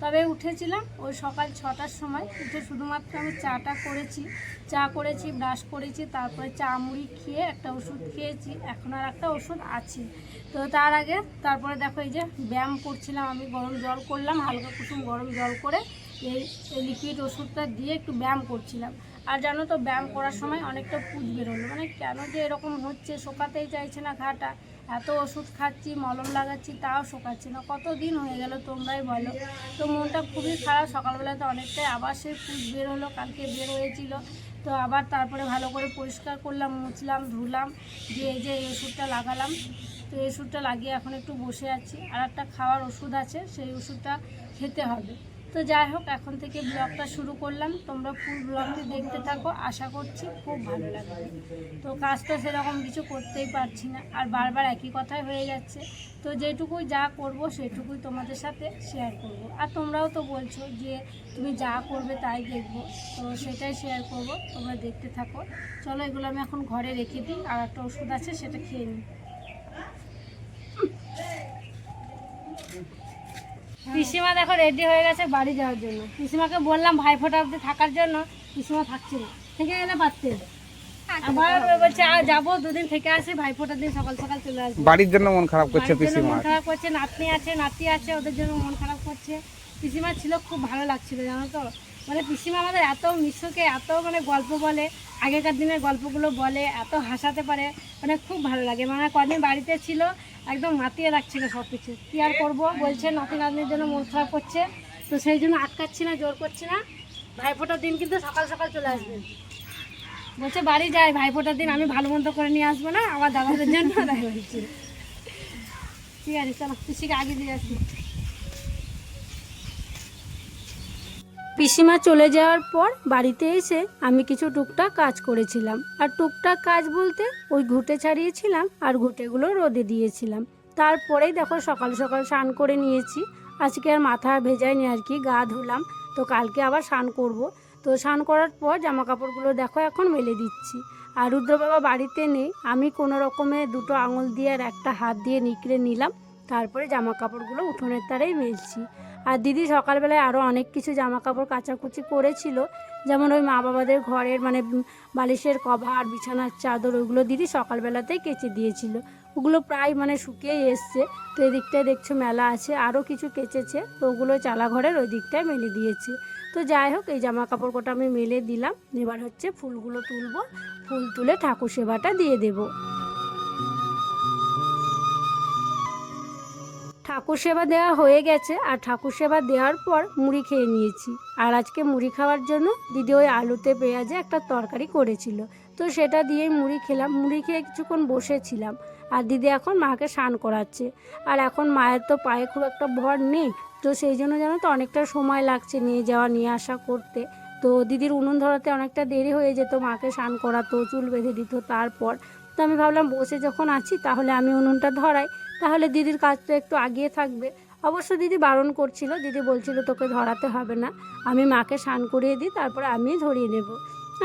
তবে উঠেছিলাম ওই সকাল ছটার সময়, উঠে শুধুমাত্র আমি চাটা করেছি। চা করেছি, ব্রাশ করেছি, তারপরে চা মুড়ি খেয়ে একটা ওষুধ খেয়েছি। এখন আর একটা ওষুধ আছে। তো তার আগে তারপরে দেখো এই যে ব্যায়াম করছিলাম, আমি গরম জল করলাম, হালকা কুসুম গরম জল করে এই লিকুইড ওষুধটা দিয়ে একটু ব্যায়াম করছিলাম। আর জানো তো, ব্যায়াম করার সময় অনেকটা পুজ বেরোলো। মানে কেন যে এরকম হচ্ছে, শোকাতেই চাইছে না ঘাটা। এত ওষুধ খাচ্ছি, মলম লাগাচ্ছি, তাও শোকাচ্ছে না। কত দিন হয়ে গেল তোমরাই বলো। তো মনটা খুবই খারাপ। সকালবেলাতে অনেকটাই আবার সে পুজ বের হলো, কালকে বের হয়েছিল। তো আবার তারপরে ভালো করে পরিষ্কার করলাম, মুছলাম, ধুলাম, দিয়ে এই যে এই ওষুধটা লাগালাম। তো এই ওষুধটা লাগিয়ে এখন একটু বসে আছি। আর একটা খাওয়ার ওষুধ আছে, সেই ওষুধটা খেতে হবে। তো যাই হোক, এখন থেকে ব্লগটা শুরু করলাম। তোমরা ফুল ব্লগটি দেখতে থাকো, আশা করছি খুব ভালো লাগবে। তো কাজ তো সেরকম কিছু করতেই পারছি না, আর বারবার একই কথাই হয়ে যাচ্ছে। তো যেটুকুই যা করব, সেটুকুই তোমাদের সাথে শেয়ার করব। আর তোমরাও তো বলছো যে তুমি যা করবে তাই দেখব, তো সেটাই শেয়ার করব। তোমরা দেখতে থাকো। চলো এগুলো আমি এখন ঘরে রেখে দিই, আর একটা ওষুধ আছে, সেটা খেয়ে নিই। পিসিমা দেখো রেডি হয়ে গেছে বাড়ি যাওয়ার জন্য। পিসিমাকে বললাম ভাই ফোটা অব্দি থাকার জন্য পিসিমা থাকছে না। থেকে গেলে পারতে আবার বলছে আর যাব দুদিন থেকে আসি ভাইফোঁটার দিন সকাল সকাল চলে আসব। বাড়ির জন্য মন খারাপ করছে বাড়ির মন খারাপ করছে নাতনি আছে নাতি আছে ওদের জন্য মন খারাপ করছে। পিসিমা ছিল খুব ভালো লাগছিল জানো তো? মানে পিসিমা আমাদের এত মিশুকে এত মানে গল্প বলে, আগেকার দিনের গল্পগুলো বলে, এত হাসাতে পারে মানে খুব ভালো লাগে। মানে কদিন বাড়িতে ছিল, একদম মাতিয়ে রাখছিল সব কিছু কী আর করব? বলছে, নাতি নাতনির জন্য মন খারাপ করছে, তো সেই জন্য আটকাচ্ছি না, জোর করছি না। ভাইফোঁটার দিন কিন্তু সকাল সকাল চলে আসবেন বলছে, বাড়ি যাই, ভাইফোঁটার দিন আমি ভালো মন্দ করে নিয়ে আসব না, আমার দাদাদের জন্য। ঠিক আছে, চলো, পিসিকে আগে দিয়ে আসি। পিসিমা চলে যাওয়ার পর বাড়িতে এসে আমি কিছু টুকটাক কাজ করেছিলাম। আর টুকটাক কাজ বলতে ওই ঘুটে ছাড়িয়েছিলাম আর ঘুটেগুলো রোদে দিয়েছিলাম। তারপরেই দেখো সকাল সকাল স্নান করে নিয়েছি। আজকে আর মাথা ভেজাইনি আর কি, গা ধুলাম। তো কালকে আবার স্নান করব। তো স্নান করার পর জামা কাপড়গুলো দেখো এখন মেলে দিচ্ছি। আর রুদ্র বাবা বাড়িতে নেই। আমি কোনো রকমে দুটো আঙুল দিয়ে আর একটা হাত দিয়ে নিকড়ে নিলাম। তারপরে জামা কাপড়গুলো উঠোনের তারেই মেলছি। আর দিদি সকালবেলায় আরও অনেক কিছু জামা কাপড় কাচাকুচি করেছিল। যেমন ওই মা বাবাদের ঘরের মানে বালিশের কভার, বিছানার চাদর ওইগুলো দিদি সকালবেলাতেই কেচে দিয়েছিল। ওগুলো প্রায় মানে শুকিয়েই এসছে। তো এদিকটায় দেখছ মেলা আছে আরও কিছু কেচেছে। তো ওগুলো চালাঘরের ওই দিকটায় মেলে দিয়েছে। তো যাই হোক, এই জামা কাপড় কটা আমি মেলে দিলাম। এবার হচ্ছে ফুলগুলো তুলবো। ফুল তুলে ঠাকুর সেবাটা দিয়ে দেবো। ঠাকুর সেবা দেওয়া হয়ে গেছে, আর ঠাকুর সেবা দেওয়ার পর মুড়ি খেয়ে নিয়েছি। আর আজকে মুড়ি খাওয়ার জন্য দিদি ওই আলুতে পেঁয়াজে একটা তরকারি করেছিল। তো সেটা দিয়েই মুড়ি খেলাম। মুড়ি খেয়ে কিছুক্ষণ বসেছিলাম। আর দিদি এখন মাকে স্নান করাচ্ছে। আর এখন মায়ের তো পায়ে খুব একটা ভর নেই। তো সেই জন্য জানো তো অনেকটা সময় লাগছে নিয়ে যাওয়া, নিয়ে আসা করতে। তো দিদির উনুন ধরাতে অনেকটা দেরি হয়ে যেত। মাকে স্নান করাতো, চুল বেঁধে দিত। তারপর তো আমি ভাবলাম বসে যখন আছি তাহলে আমি উনুনটা ধরাই। তাহলে দিদির কাজটা একটু আগিয়ে থাকবে। অবশ্য দিদি বারণ করছিল, দিদি বলছিল তোকে ধরাতে হবে না। আমি মাকে স্নান করিয়ে দিই, তারপরে আমি ধরিয়ে নেব।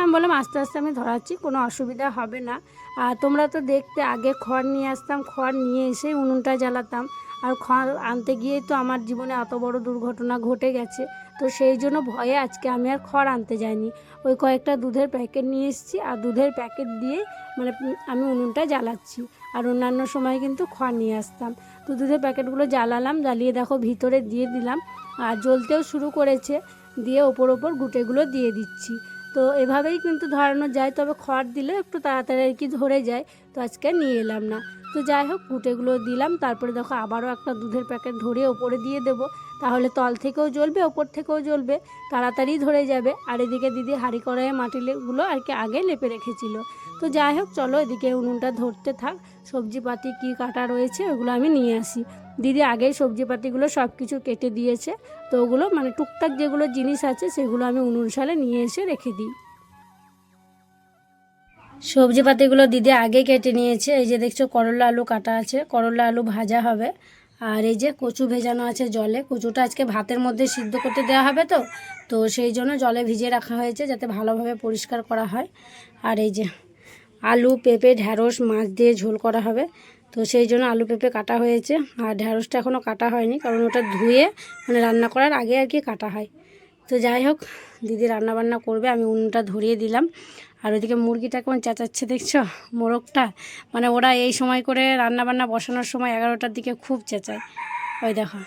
আমি বললাম, আস্তে আস্তে আমি ধরাচ্ছি, কোনো অসুবিধা হবে না। আর তোমরা তো দেখতে আগে খড় নিয়ে আসতাম, খড় নিয়ে এসে উনুনটা জ্বালাতাম। আর খড় আনতে গিয়েই তো আমার জীবনে এত বড় দুর্ঘটনা ঘটে গেছে। তো সেই জন্য ভয়ে আজকে আমি আর খড় আনতে যাইনি। ওই কয়েকটা দুধের প্যাকেট নিয়ে এসেছি আর দুধের প্যাকেট দিয়ে মানে আমি উনুনটা জ্বালাচ্ছি। আর অন্যান্য সময় কিন্তু খড় নিয়ে আসতাম। তো দুধের প্যাকেটগুলো জ্বালালাম, জ্বালিয়ে দেখো ভিতরে দিয়ে দিলাম। আর জ্বলতেও শুরু করেছে। দিয়ে ওপর ওপর গুটেগুলো দিয়ে দিচ্ছি। তো এভাবেই কিন্তু ধরানো যায়, তবে খড় দিলে একটু তাড়াতাড়ি আর কি ধরে যায়, তো আজকে নিয়ে এলাম না। তো যাই হোক, কুটেগুলো দিলাম, তারপরে দেখো আবারও একটা দুধের প্যাকেট ধরে ওপরে দিয়ে দেব, তাহলে তল থেকেও জ্বলবে, ওপর থেকেও জ্বলবে, তাড়াতাড়ি ধরে যাবে। আর এদিকে দিদি হাঁড়ি কড়াইয়ে মাটিগুলো আর কি আগে লেপে রেখেছিল। তো যাই হোক চলো এদিকে উনুনটা ধরতে থাক। সবজিপাতি কী কাটা রয়েছে ওগুলো আমি নিয়ে আসি। দিদি আগেই সবজিপাতিগুলো সব কিছু কেটে দিয়েছে, তো ওগুলো মানে টুকটাক যেগুলো জিনিস আছে সেগুলো আমি উনুন সালে নিয়ে এসে রেখে দিই। সবজি পাতিগুলো দিদি আগে কেটে নিয়েছে, এই যে দেখছ করলা আলু কাটা আছে, করলা আলু ভাজা হবে। আর এই যে কচু ভেজানো আছে জলে, কচুটা আজকে ভাতের মধ্যে সিদ্ধ করতে দেওয়া হবে তো তো সেই জন্য জলে ভিজিয়ে রাখা হয়েছে যাতে ভালোভাবে পরিষ্কার করা হয়। আর এই যে আলু, পেঁপে, ঢ্যাঁড়স, মাছ দিয়ে ঝোল করা হবে। তো সেই জন্য আলু, পেঁপে কাটা হয়েছে। আর ঢ্যাঁড়সটা এখনও কাটা হয়নি, কারণ ওটা ধুয়ে মানে রান্না করার আগে আর কি কাটা হয়। তো যাই হোক, দিদি রান্না বান্না করবে, আমি উনুনটা ধরিয়ে দিলাম। আর ওইদিকে মুরগিটা কেমন চেঁচাচ্ছে দেখছ? মোরগটা মানে ওরা এই সময় করে রান্না বান্না বসানোর সময় এগারোটার দিকে খুব চেঁচায়। ওই দেখো,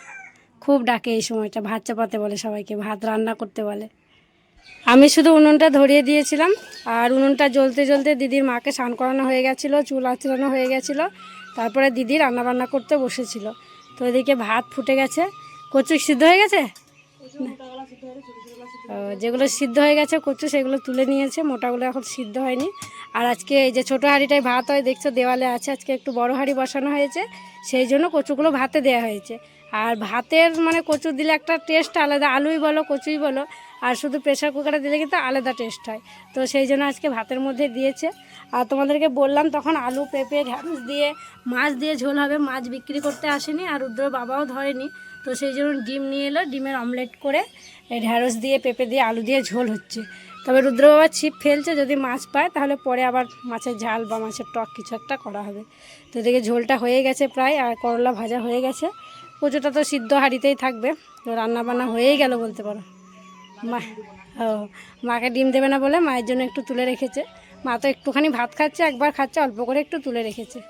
খুব ডাকে এই সময়টা, ভাত চাপাতে বলে সবাইকে, ভাত রান্না করতে বলে। আমি শুধু উনুনটা ধরিয়ে দিয়েছিলাম আর উনুনটা জ্বলতে জ্বলতে দিদির মাকে স্নান করানো হয়ে গেছিল, চুল আঁচড়ানো হয়ে গেছিল, তারপরে দিদি রান্না বান্না করতে বসেছিল। তো এদিকে ভাত ফুটে গেছে। কচু সিদ্ধ হয়ে গেছে? যেগুলো সিদ্ধ হয়ে গেছে কচু সেগুলো তুলে নিয়েছে, মোটাগুলো এখন সিদ্ধ হয়নি। আর আজকে এই যে ছোটো হাঁড়িটায় ভাত হয়, দেখছ দেওয়ালে আছে, আজকে একটু বড় হাঁড়ি বসানো হয়েছে, সেই জন্য কচুগুলো ভাতে দেওয়া হয়েছে। আর ভাতের মানে কচু দিলে একটা টেস্ট আলাদা, আলুই বলো, কচুই বলো আর শুধু প্রেশার কুকারে দিলে কিন্তু আলাদা টেস্ট হয়। তো সেই জন্য আজকে ভাতের মধ্যে দিয়েছে। আর তোমাদেরকে বললাম, তখন আলু, পেঁপে, ঢ্যাঁড়স দিয়ে, মাছ দিয়ে ঝোল হবে। মাছ বিক্রি করতে আসেনি আর রুদ্র বাবাও ধরেনি। তো সেই জন্য ডিম নিয়ে এলো, ডিমের অমলেট করে ঢ্যাঁড়স দিয়ে, পেঁপে দিয়ে, আলু দিয়ে ঝোল হচ্ছে। তবে রুদ্র বাবা ছিপ ফেলছে, যদি মাছ পায়, তাহলে পরে আবার মাছের ঝাল বা মাছের টক কিছু একটা করা হবে। তো এদিকে ঝোলটা হয়ে গেছে প্রায়, আর করলা ভাজা হয়ে গেছে। কচুটা তো সিদ্ধ হাঁড়িতেই থাকবে। তো রান্না বান্না হয়েই গেল বলতে পারো। মা, ও, মাকে ডিম দেবে না বলে মায়ের জন্য একটু তুলে রেখেছে। মা তো একটুখানি ভাত খাচ্ছে, একবার খাচ্ছে, অল্প করে একটু তুলে রেখেছে।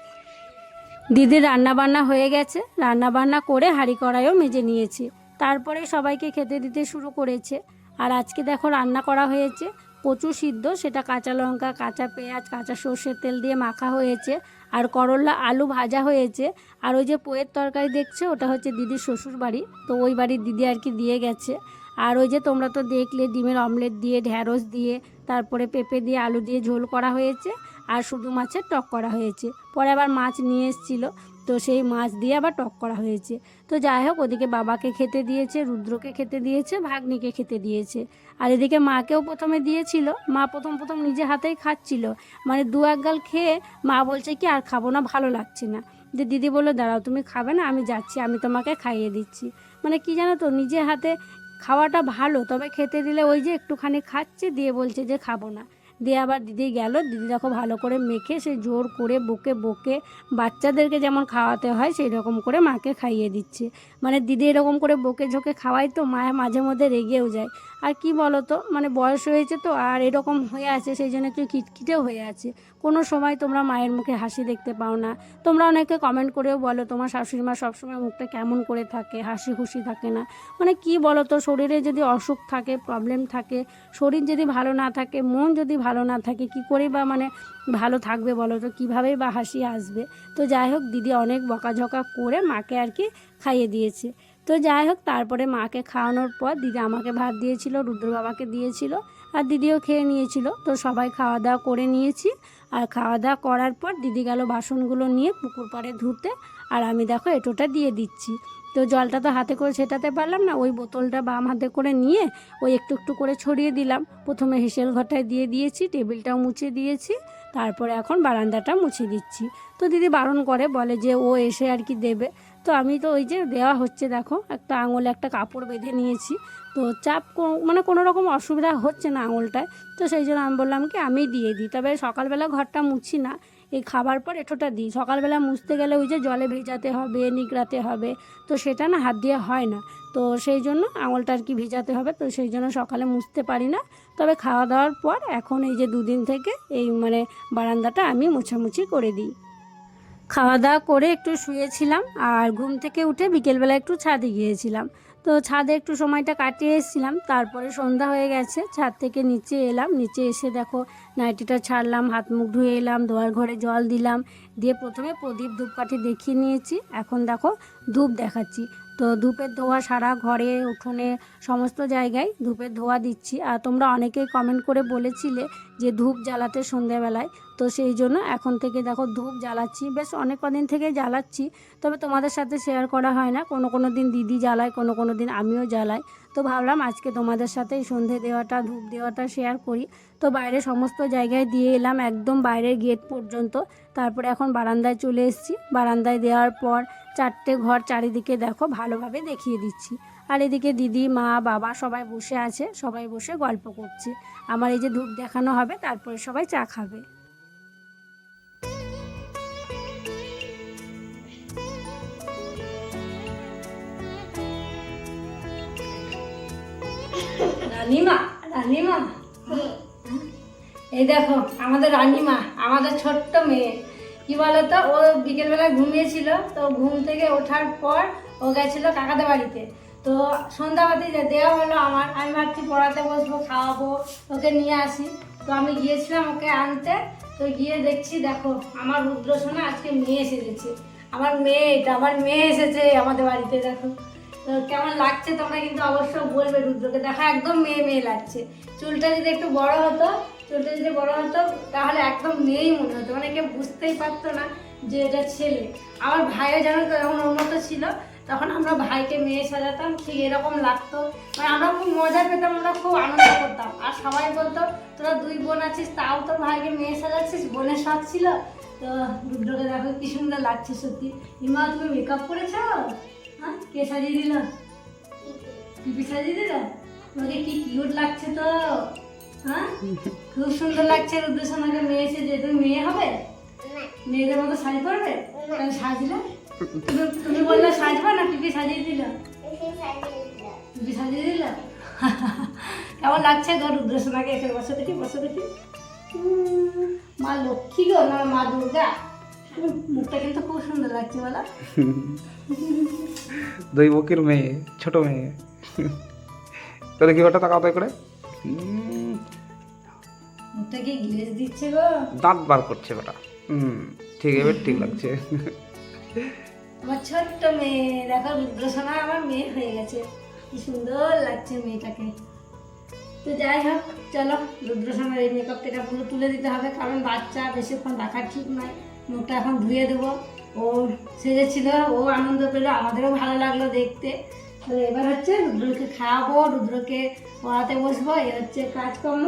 দিদির রান্না বান্না হয়ে গেছে। রান্না বান্না করে হাঁড়ি কড়াইও মেজে নিয়েছি। তারপরে সবাইকে খেতে দিতে শুরু করেছে। আর আজকে দেখো রান্না করা হয়েছে। কচু সিদ্ধ, সেটা কাঁচা লঙ্কা, কাঁচা পেঁয়াজ, কাঁচা সর্ষের তেল দিয়ে মাখা হয়েছে। আর করলা আলু ভাজা হয়েছে। আর ওই যে পোয়ের তরকারি দেখছে, ওটা হচ্ছে দিদির শ্বশুর বাড়ি তো ওই বাড়ির দিদি আর কি দিয়ে গেছে। আর ওই যে তোমরা তো দেখলে ডিমের অমলেট দিয়ে, ঢ্যাঁড়স দিয়ে, তারপরে পেঁপে দিয়ে, আলু দিয়ে ঝোল করা হয়েছে আর শুধু মাছের টক করা হয়েছে। পরে আবার মাছ নিয়ে এসেছিল, তো সেই মাছ দিয়ে আবার টক করা হয়েছে। তো যাই হোক, ওদিকে বাবাকে খেতে দিয়েছে, রুদ্রকে খেতে দিয়েছে, ভাগ্নিকে খেতে দিয়েছে। আর এদিকে মাকেও প্রথমে দিয়েছিল, মা প্রথম প্রথম নিজে হাতেই খাচ্ছিল। মানে দু এক গাল খেয়ে মা বলছে কি, আর খাব না, ভালো লাগছে না। যে দিদি বলল, দাঁড়াও, তুমি খাবে না, আমি যাচ্ছি, আমি তোমাকে খাইয়ে দিচ্ছি। মানে কি জানো তো, নিজে হাতে খাওয়াটা ভালো, তবে খেতে দিলে ওই যে একটুখানি খাচ্ছে, দিয়ে বলছে যে খাব না। দিয়ে আবার দিদি গেল, দিদি দেখো ভালো করে মেখে সে জোর করে বকে বকে বাচ্চাদেরকে যেমন খাওয়াতে হয়, সেই রকম করে মাকে খাইয়ে দিচ্ছে। মানে দিদি এরকম করে বকে ঝোঁকে খাওয়াই তো, মা মাঝে মধ্যে রেগেও যায়। আর কি বলো তো মানে বয়স হয়েছে তো, আর এরকম হয়ে আছে, সেই জন্য একটু খিটখিটেও হয়ে আছে। কোনো সময় তোমরা মায়ের মুখে হাসি দেখতে পাও না। তোমরা অনেকে কমেন্ট করেও বলো, তোমার শাশুড়ি মা সবসময় মুখটা কেমন করে থাকে, হাসি খুশি থাকে না? মানে কি বলো তো শরীরে যদি অসুখ থাকে প্রবলেম থাকে, শরীর যদি ভালো না থাকে, মন যদি ভালো না থাকে, কি করে বা মানে ভালো থাকবে বলো তো? কীভাবেই বা হাসি আসবে? তো যাই হোক, দিদি অনেক বকাঝকা করে মাকে আর কি খাইয়ে দিয়েছে। তো যাই হোক, তারপরে মাকে খাওয়ানোর পর দিদি আমাকে ভাত দিয়েছিল, রুদ্র বাবাকে দিয়েছিল আর দিদিও খেয়ে নিয়েছিল। তো সবাই খাওয়া দাওয়া করে নিয়েছি। আর খাওয়া দাওয়া করার পর দিদি গেল বাসনগুলো নিয়ে পুকুর পাড়ে ধুতে আর আমি দেখো এটোটা দিয়ে দিচ্ছি। তো জলটা তো হাতে করে ছেটাতে পারলাম না, ওই বোতলটা বাম হাতে করে নিয়ে ওই একটু একটু করে ছড়িয়ে দিলাম। প্রথমে হেসেল ঘরটায় দিয়ে দিয়েছি, টেবিলটাও মুছে দিয়েছি, তারপরে এখন বারান্দাটা মুছে দিচ্ছি। তো দিদি বারণ করে, বলে যে ও এসে আর কি দেবে। তো আমি তো ওই যে দেওয়া হচ্ছে, দেখো, একটা আঙুলে একটা কাপড় বেঁধে নিয়েছি। তো চাপ মানে কোনো রকম অসুবিধা হচ্ছে না আঙুলটায়। তো সেই জন্য আমি বললাম কি, আমি দিয়ে দিই। তবে সকালবেলা ঘরটা মুছি না, এই খাবার পর এটোটা দিই। সকালবেলা মুছতে গেলে ওই যে জলে ভেজাতে হবে নিগড়াতে হবে, তো সেটা না হাত দিয়ে হয় না। তো সেই জন্য আঙুলটা আর কি ভিজাতে হবে, তো সেই জন্য সকালে মুছতে পারি না। তবে খাওয়া দাওয়ার পর এখন এই যে দুদিন থেকে এই মানে বারান্দাটা আমি মোছামুছি করে দিই। খাওয়া দাওয়া করে একটু শুয়েছিলাম আর ঘুম থেকে উঠে বিকেলবেলা একটু ছাদে গিয়েছিলাম। তো ছাদে একটু সময়টা কাটিয়ে এসেছিলাম, তারপরে সন্ধ্যা হয়ে গেছে, ছাদ থেকে নিচে এলাম, নিচে এসে দেখো নাইটিটা ছাড়লাম, হাত মুখ ধুয়ে এলাম ধোয়ার ঘরে জল দিলাম, দিয়ে প্রথমে প্রদীপ ধূপকাঠি দেখিয়ে নিয়েছি, এখন দেখো ধূপ দেখাচ্ছি। তো ধূপের ধোয়া সারা ঘরে, উঠোনে, সমস্ত জায়গায় ধূপের ধোয়া দিচ্ছি। আর তোমরা অনেকেই কমেন্ট করে বলেছিলে যে ধূপ জ্বালাতে সন্ধ্যাবেলায়। তো সেই জন্য এখন থেকে দেখো ধূপ জ্বালাচ্ছি। বেশ অনেক কদিন থেকে জ্বালাচ্ছি, তবে তোমাদের সাথে শেয়ার করা হয় না। কোনো কোনো দিন দিদি জ্বালায়, কোনো কোনো দিন আমিও জ্বালাই। তো ভাবলাম আজকে তোমাদের সাথে সন্ধে দেওয়াটা, ধূপ দেওয়াটা শেয়ার করি। তো বাইরে সমস্ত জায়গায় দিয়ে এলাম, একদম বাইরের গেট পর্যন্ত। তারপরে এখন বারান্দায় চলে এসেছি। বারান্দায় দেওয়ার পর চারটে ঘর চারিদিকে দেখো ভালোভাবে দেখিয়ে দিচ্ছি। আর এদিকে দিদি, মা, বাবা সবাই বসে আছে, সবাই বসে গল্প করছে। আমার এই যে ধূপ দেখানো হবে, তারপরে সবাই চা খাবে। রানিমা রানিমা। এই দেখো, আমাদের রানিমা, আমাদের ছোট্ট মেয়ে। কি বলতো, ও বিকেলবেলা ঘুমিয়েছিল, তো ঘুম থেকে ওঠার পর ও গেছিল কাকাদের বাড়িতে। তো সন্ধ্যাবাতি দেওয়া হলো আমার, আমি ভাবছি পড়াতে বসবো, খাওয়াবো, ওকে নিয়ে আসি। তো আমি গিয়েছিলাম ওকে আনতে, তো গিয়ে দেখছি, দেখো, আমার রুদ্রসোনা আজকে মেয়ে এসেছে আমার মেয়ে এটা, আমার মেয়ে এসেছে আমাদের বাড়িতে, দেখো। কেমন লাগছে তোমরা কিন্তু অবশ্যই বলবে রুদ্রকে। দেখা একদম মেয়ে মেয়ে লাগছে। চুলটা যদি একটু বড় হতো, চুলটা যদি বড় হতো, তাহলে একদম মেয়েই মনে হতো। মানে কেউ বুঝতেই পারতো না যে এটা ছেলে। আমার ভাইও জানো তো, যখন ছিল, তখন আমরা ভাইকে মেয়ে সাজাতাম, ঠিক এরকম লাগতো। মানে আমরা খুব মজা পেতাম, আমরা খুব আনন্দ করতাম। আর সবাই বলতো, তোরা দুই বোন আছিস, তাও তোর ভাইকে মেয়ে সাজাচ্ছিস? বোনের শখ ছিল? তো রুদ্রকে দেখো কি সুন্দর লাগছে সত্যি। ইমা, তুমি মেকআপ করেছ? হ্যাঁ কে সাজিয়ে দিল? পিপি সাজিয়ে দিল? তোমাকে কি কিউট লাগছে তো? হ্যাঁ? খুব সুন্দর লাগছে রুদ্রসোনাকে মেয়ে এসেছে তুমি মেয়ে হবে? মেয়েদের মতো শাড়ি পরবে তাহলে সাজলে? তুমি তুমি বললে সাজবা না পিপি সাজিয়ে দিল? পিপি সাজিয়ে দিল। কেমন লাগছে গো রুদ্রসোনাকে এখানে বসে দেখি বসে দেখি। মা লক্ষ্মী গো না মা দুর্গা? মুখটা কিন্তু খুব সুন্দর লাগছে বলো। দুই বকির মেয়ে ছোট মেয়ে। তো দেখি ওটা তাকাও তাই করে? হুম, মুখটা গ্লেজ দিচ্ছে গো? দাঁত বার করছে ওটা হুম ঠিক এবার ঠিক লাগছে। আমার ছোট্ট মেয়ে দেখো রুদ্রসোনা আমার মেয়ে হয়ে গেছে। কি সুন্দর লাগছে মেয়েটাকে। তো যাই হোক চলো রুদ্রসোনার এই মেকআপ টেকআপ পুরো তুলে দিতে হবে কারণ বাচ্চা বেশিক্ষণ রাখা ঠিক নয়। মুখটা এখন ধুয়ে দেবো। ও সেজেছিল, ও আনন্দ পেল, আমাদেরও ভালো লাগল দেখতে। তো এবার হচ্ছে রুদ্রকে খাওয়াবো, রুদ্রকে পড়াতে বসবো এই হচ্ছে কাজকর্ম।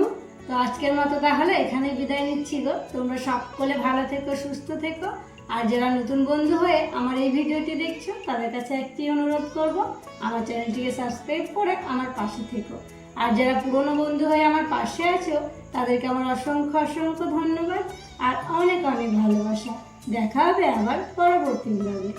তো আজকের মতো তাহলে এখানে বিদায় নিচ্ছি গো। তোমরা সকলে ভালো থেকো, সুস্থ থেকো। আর যারা নতুন বন্ধু হয়ে আমার এই ভিডিওটি দেখছ, তাদের কাছে একটি অনুরোধ করব, আমার চ্যানেলটিকে সাবস্ক্রাইব করে আমার পাশে থেকো। আর যারা পুরনো বন্ধু হয়ে আমার পাশে আছো, তাদেরকে আমার অসংখ্য অসংখ্য ধন্যবাদ। আর অনেক অনেক ভালোবাসা। দেখা হবে আবার পরবর্তী ব্লগে